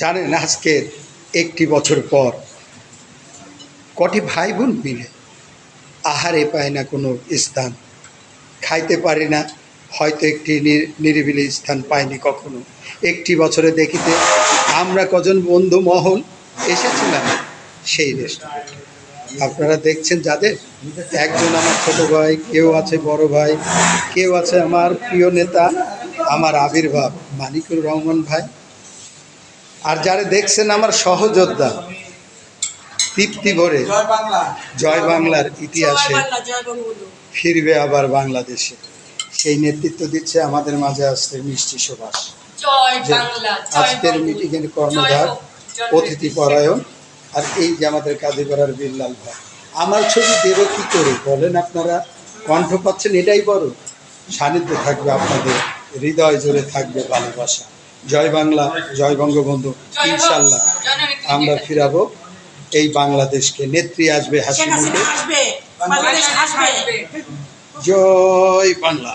জানেন আজকের একটি বছর পর কটি ভাই বোন মিলে আহারে পায় না কোনো স্থান, খাইতে পারি না, হয়তো একটি নিরিবিলি স্থান পাইনি কখনো। একটি বছরে দেখিতে আমরা কজন বন্ধু মহল এসেছিলাম সেই রেস্টুরেন্টে আপনারা দেখছেন যাদের? একজন আমার ছোট ভাই, কেউ আছে বড় ভাই, কেউ আছে আমার প্রিয় নেতা, আমার আবির্ভাব মানিকুর রহমান ভাই। আর যারা দেখছেন আমার সহযোদ্ধা তৃপ্তি ভরে জয় বাংলার ইতিহাসে ফিরবে আবার বাংলাদেশে। সেই নেতৃত্ব দিচ্ছে আমাদের মাঝে আসছে মিষ্টি সুভাষ। যে আজকের। মিটিংয়ের কর্ণধার অতিথি পরায়ণ আর এই যে আমাদের কাজে করার বিল্লাল ভাই। আমার ছবি দেবে কি করে বলেন আপনারা? কণ্ঠ পাচ্ছেন এটাই বড়। সান্নিধ্য থাকবে আপনাদের হৃদয় জুড়ে থাকবে ভালোবাসা। জয় বাংলা জয় বঙ্গবন্ধু ইনশাল্লাহ আমরা ফিরাবো। এই বাংলাদেশকে নেত্রী আসবে হাসি মুখে। জয় বাংলা।